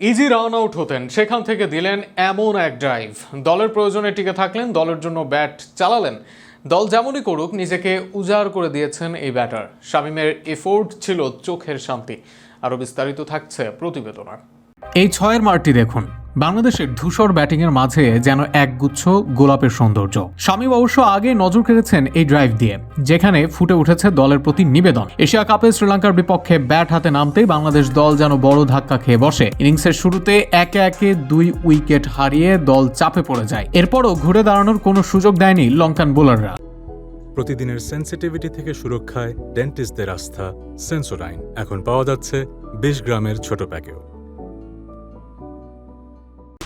Easy run out হতেন। সেখান থেকে দিলেন এমন এক ড্রাইভ দলের প্রয়োজনে টিকে থাকলেন, দলের জন্য ব্যাট চালালেন। দল যেমনই করুক, নিজেকে উজাড় করে দিয়েছেন এই ব্যাটার শামিমের এফোর্ড ছিল চোখের শান্তি। আরও বিস্তারিত থাকছে প্রতিবেদনা। এই ছয়ের মারটি দেখুন। বাংলাদেশের ধূসর ব্যাটিংয়ের মাঝে যেন একগুচ্ছ গোলাপের সৌন্দর্য। শামীম অবশ্য আগে নজর কেড়েছেন এই ড্রাইভ দিয়ে, যেখানে ফুটে উঠেছে দলের প্রতি নিবেদন। এশিয়া কাপে শ্রীলঙ্কার বিপক্ষে ব্যাট হাতে নামতেই বাংলাদেশ দল যেন বড় ধাক্কা খেয়ে বসে। ইনিংসের শুরুতে একে একে দুই উইকেট হারিয়ে দল চাপে পড়ে যায়। এরপরও ঘুরে দাঁড়ানোর কোনো সুযোগ দেয়নি লঙ্কান বোলাররা। প্রতিদিনের সেন্সিটিভিটি থেকে সুরক্ষায় ডেন্টিস্টদের আস্থা সেন্সোডাইন এখন পাওয়া যাচ্ছে বিশ গ্রামের ছোট প্যাকেও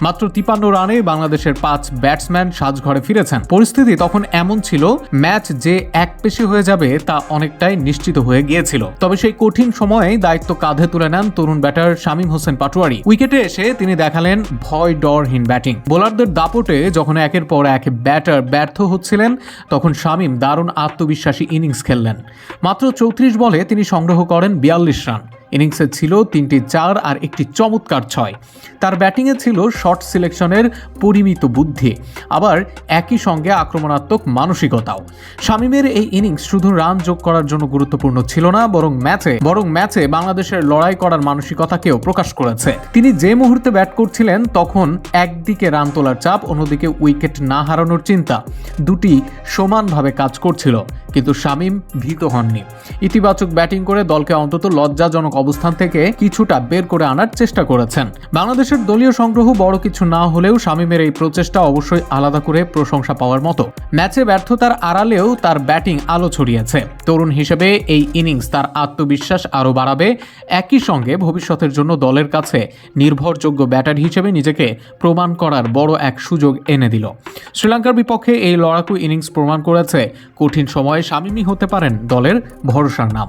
মাত্র তিপান্ন রানে বাংলাদেশের পাঁচ ব্যাটসম্যান সাজঘরে ফিরেছেন। পরিস্থিতি তখন এমন ছিল, ম্যাচ যে এক পেশি হয়ে যাবে তা অনেকটাই নিশ্চিত হয়ে গিয়েছিল। তবে সেই কঠিন সময়ে দায়িত্ব কাঁধে তুলে নেন তরুণ ব্যাটার শামীম হোসেন পাটোয়ারি। উইকেটে এসে তিনি দেখালেন ভয় ডরহীন ব্যাটিং। বোলারদের দাপটে যখন একের পর এক ব্যাটার ব্যর্থ হচ্ছিলেন, তখন শামীম দারুণ আত্মবিশ্বাসী ইনিংস খেললেন। মাত্র চৌত্রিশ বলে তিনি সংগ্রহ করেন বিয়াল্লিশ রান। ইনিংসে ছিল তিনটি চার আর একটি চমৎকার ছয়। তার ব্যাটিংয়ে ছিল শর্ট সিলেকশনের পরিমিত বুদ্ধি, আবার একই সঙ্গে আক্রমণাত্মক মানসিকতাও। শামীমের এই ইনিংস শুধু রান যোগ করার জন্য গুরুত্বপূর্ণ ছিল না, বরং ম্যাচে বরং ম্যাচে বাংলাদেশের লড়াই করার মানসিকতাকেও প্রকাশ করেছে। তিনি যে মুহূর্তে ব্যাট করছিলেন, তখন একদিকে রান তোলার চাপ, অন্যদিকে উইকেট না হারানোর চিন্তা। দুটি সমানভাবে কাজ করছিল, কিন্তু শামীম ভীত হননি। ইতিবাচক ব্যাটিং করে দলকে অন্তত লজ্জাজনক অবস্থান থেকে কিছুটা বের করে আনার চেষ্টা করেছেন। বাংলাদেশের দলীয় সংগ্রহ বড় কিছু না হলেও শামীমের এই প্রচেষ্টা অবশ্যই আলাদা করে প্রশংসা পাওয়ার মতো। ম্যাচে ব্যর্থতার আড়ালেও তার ব্যাটিং আলো ছড়িয়েছে। তরুণ হিসেবে এই ইনিংস তার আত্মবিশ্বাস আরও বাড়াবে। একই সঙ্গে ভবিষ্যতের জন্য দলের কাছে নির্ভরযোগ্য ব্যাটার হিসেবে নিজেকে প্রমাণ করার বড় এক সুযোগ এনে দিল। শ্রীলঙ্কার বিপক্ষে এই লড়াকু ইনিংস প্রমাণ করেছে। কঠিন সময়ে শামীমই হতে পারেন দলের ভরসার নাম।